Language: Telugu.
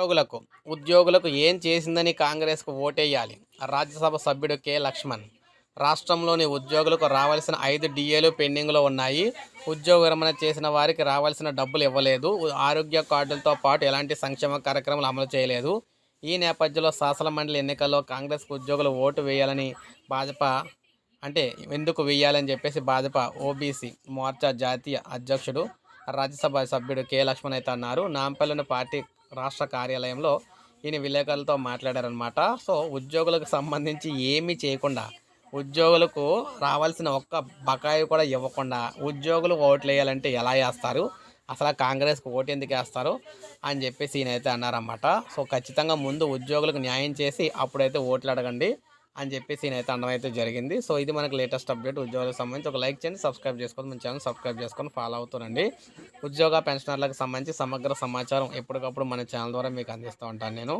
ఉద్యోగులకు ఉద్యోగులకు ఏం చేసిందని కాంగ్రెస్కు ఓటేయాలి? రాజ్యసభ సభ్యుడు కె. లక్ష్మణ్. రాష్ట్రంలోని ఉద్యోగులకు రావాల్సిన ఐదు డిఏలు పెండింగ్లో ఉన్నాయి. ఉద్యోగ విరమణ చేసిన వారికి రావాల్సిన డబ్బులు ఇవ్వలేదు. ఆరోగ్య కార్డులతో పాటు ఎలాంటి సంక్షేమ కార్యక్రమాలు అమలు చేయలేదు. ఈ నేపథ్యంలో శాసనమండలి ఎన్నికల్లో కాంగ్రెస్కు ఉద్యోగులు ఓటు వేయాలని భాజపా అంటే ఎందుకు వేయాలని చెప్పేసి భాజపా ఓబీసీ మోర్చా జాతీయ అధ్యక్షుడు రాజ్యసభ సభ్యుడు కె. లక్ష్మణ్ అయితే అన్నారు. నాంపల్లిని పార్టీ రాష్ట్ర కార్యాలయంలో ఈయన విలేకరులతో మాట్లాడారనమాట సో ఉద్యోగులకు సంబంధించి ఏమీ చేయకుండా ఉద్యోగులకు రావాల్సిన ఒక్క బకాయి కూడా ఇవ్వకుండా ఉద్యోగులు ఓట్లు వేయాలంటే ఎలా వేస్తారు అసలు కాంగ్రెస్కి ఓటు ఎందుకు వేస్తారు? అని చెప్పేసి ఈయన అయితే అన్నారన్నమాట. సో ఖచ్చితంగా ముందు ఉద్యోగులకు న్యాయం చేసి అప్పుడైతే ఓట్లు అడగండి. అని చెప్పేసి నేనైతే అనడం అయితే జరిగింది. సో ఇది మనకు లేటెస్ట్ అప్డేట్. ఉద్యోగాలకు సంబంధించి ఒక లైక్ చేయండి సబ్స్క్రైబ్ చేసుకొని మన ఛానల్ సబ్స్క్రైబ్ చేసుకొని ఫాలో అవుతానండి ఉద్యోగ పెన్షనర్లకు సంబంధించి సమగ్ర సమాచారం ఎప్పటికప్పుడు మన ఛానల్ ద్వారా మీకు అందిస్తూ ఉంటాను నేను.